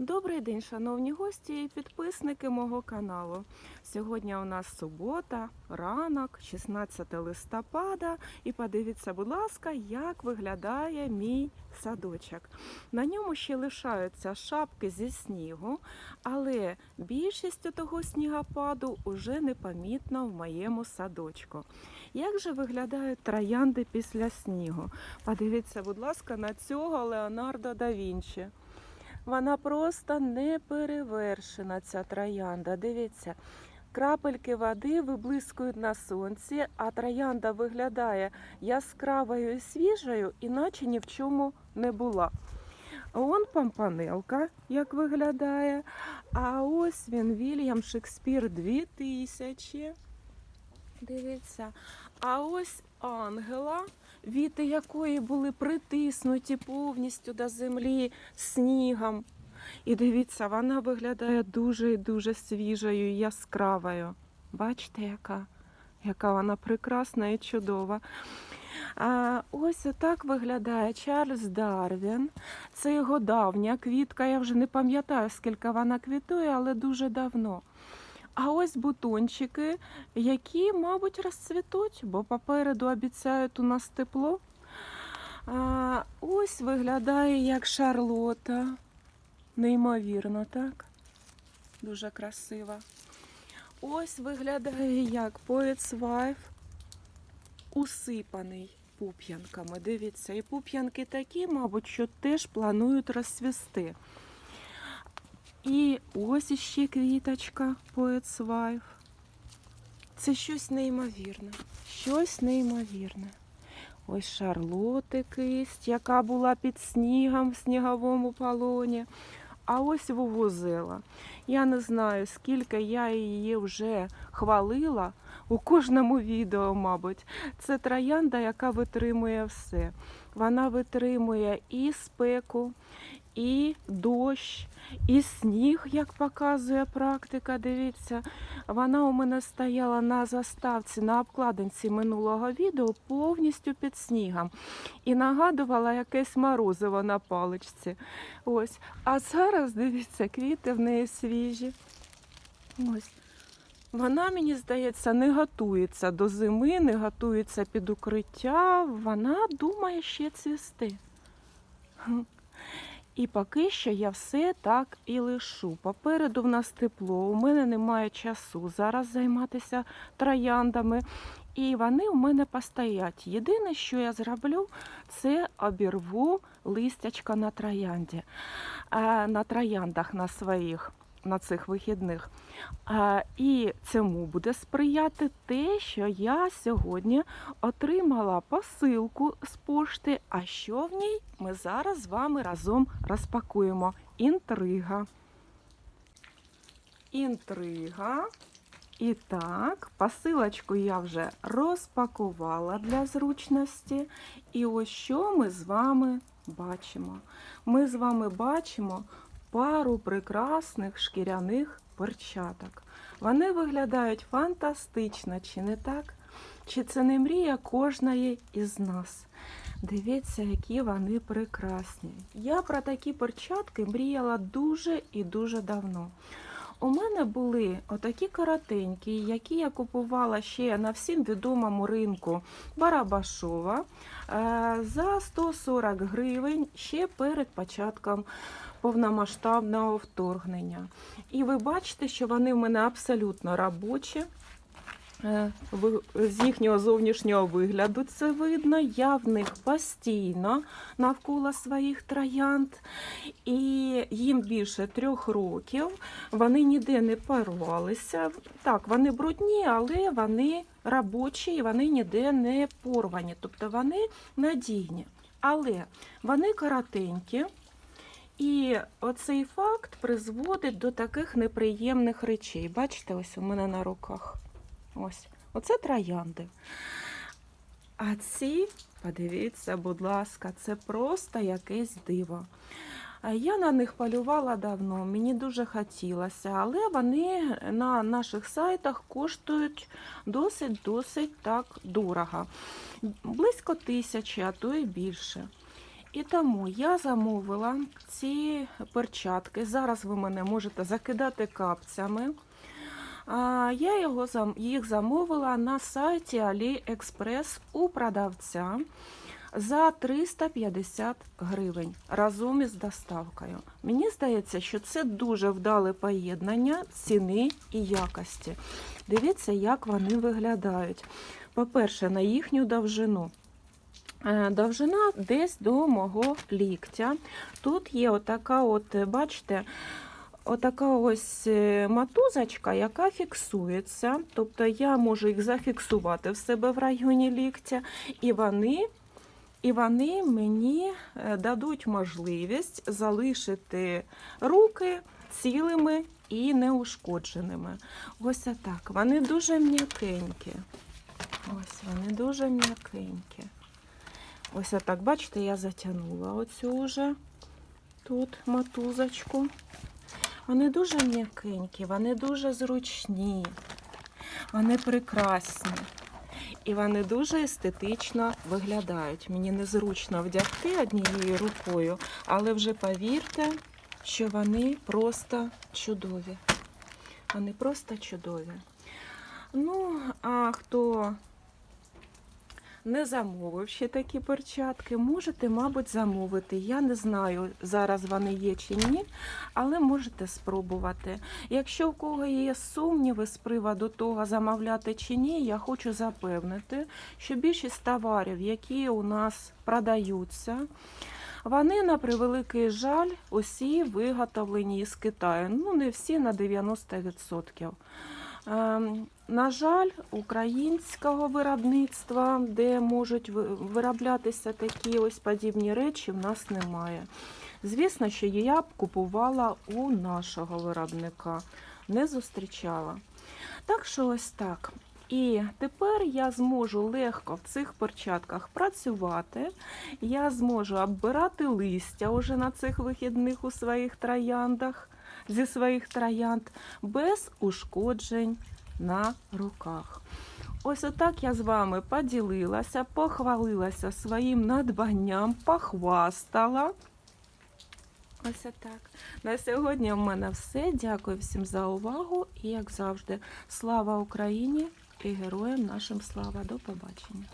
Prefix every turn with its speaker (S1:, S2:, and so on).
S1: Добрий день, шановні гості і підписники мого каналу. Сьогодні у нас субота, ранок, 16 листопада. І подивіться, будь ласка, як виглядає мій садочок. На ньому ще лишаються шапки зі снігу, але більшість того снігопаду уже непомітно в моєму садочку. Як же виглядають троянди після снігу? Подивіться, будь ласка, на цього Леонардо да Вінчі. Вона просто не перевершена, ця троянда. Дивіться, крапельки води виблискують на сонці, а троянда виглядає яскравою і свіжою, іначе ні в чому не була. Он помпанелка, як виглядає. А ось він Вільям Шекспір 2000. Дивіться. А ось ангела, віти якої були притиснуті повністю до землі снігом. І дивіться, вона виглядає дуже і дуже свіжою яскравою. Бачите, яка, яка вона прекрасна і чудова. А ось отак виглядає Чарльз Дарвін. Це його давня квітка. Я вже не пам'ятаю, скільки вона квітує, але дуже давно. А ось бутончики, які, мабуть, розцвітуть, бо попереду обіцяють у нас тепло. А, ось виглядає як Шарлота. Неймовірно, так? Дуже красива. Ось виглядає як Poet's Wife, усипаний пуп'янками. Дивіться, і пуп'янки такі, мабуть, що теж планують розцвісти. І ось іще квіточка Poet's Wife. Це щось неймовірне. Щось неймовірне. Ось Шарлоти кисть, яка була під снігом в сніговому полоні. А ось вувузела. Я не знаю, скільки я її вже хвалила у кожному відео, мабуть. Це троянда, яка витримує все. Вона витримує і спеку, і дощ, і сніг, як показує практика. Дивіться, вона у мене стояла на заставці на обкладинці минулого відео повністю під снігом і нагадувала якесь морозиво на паличці. Ось. А зараз дивіться, квіти в неї свіжі. Ось. Вона, мені здається, не готується до зими, не готується під укриття. Вона думає ще цвісти. І поки що я все так і лишу. Попереду в нас тепло, у мене немає часу зараз займатися трояндами. І вони у мене постоять. Єдине, що я зроблю, це обірву листячка на троянді, на трояндах на своїх. На цих вихідних. І цьому буде сприяти те, що я сьогодні отримала посилку з пошти. А що в ній ми зараз з вами разом розпакуємо. Інтрига. Інтрига. І так, посилочку я вже розпакувала для зручності. І ось що ми з вами бачимо. Ми з вами бачимо пару прекрасних шкіряних перчаток. Вони виглядають фантастично, чи не так? Чи це не мрія кожної із нас? Дивіться, які вони прекрасні. Я про такі перчатки мріяла дуже і дуже давно. У мене були отакі коротенькі, які я купувала ще на всім відомому ринку Барабашова е, за 140 гривень ще перед початком повномасштабного вторгнення. І ви бачите, що вони в мене абсолютно робочі. Е, З їхнього зовнішнього вигляду це видно. Я в них постійно навколо своїх троянд. І їм більше трьох років. Вони ніде не порвалися. Так, вони брудні, але вони робочі і вони ніде не порвані. Тобто вони надійні. Але вони коротенькі. І оцей факт призводить до таких неприємних речей. Бачите, ось у мене на руках. Ось, оце троянди. А ці, подивіться, будь ласка, це просто якесь диво. Я на них полювала давно, мені дуже хотілося, але вони на наших сайтах коштують досить-досить так дорого. Близько тисячі, а то і більше. І тому я замовила ці перчатки. Зараз ви мене можете закидати капцями. Я його, їх замовила на сайті AliExpress у продавця за 350 гривень разом із доставкою. Мені здається, що це дуже вдале поєднання ціни і якості. Дивіться, як вони виглядають. По-перше, на їхню довжину. Е, Довжина десь до мого ліктя. Тут є отака, от, бачите, отака ось е, матузочка, яка фіксується. Тобто я можу їх зафіксувати в себе в районі ліктя, і вони, і вони мені е, дадуть можливість залишити руки цілими і неушкодженими. Ось так. Вони дуже м'якенькі. Ось вони дуже м'якенькі. Ось так, бачите, я затягнула оцю вже тут матузочку. Вони дуже м'якенькі, вони дуже зручні, вони прекрасні. І вони дуже естетично виглядають. Мені незручно вдягти однією рукою, але вже повірте, що вони просто чудові. Вони просто чудові. Ну, а хто не замовив ще такі перчатки, можете, мабуть, замовити. Я не знаю, зараз вони є чи ні, але можете спробувати. Якщо в кого є сумніви з приводу того, замовляти чи ні, я хочу запевнити, що більшість товарів, які у нас продаються, вони, на превеликий жаль, усі виготовлені із Китаю. Ну, не всі на 90%. Ем, На жаль, українського виробництва, де можуть вироблятися такі ось подібні речі, в нас немає. Звісно, що я б купувала у нашого виробника, не зустрічала. Так що ось так. І тепер я зможу легко в цих перчатках працювати. Я зможу оббирати листя уже на цих вихідних у своїх трояндах зі своїх троянд без ушкоджень на руках. Ось отак я з вами поділилася, похвалилася своїм надбанням, похвастала. Ось отак. На сьогодні в мене все. Дякую всім за увагу. І, як завжди, слава Україні і героям нашим слава. До побачення.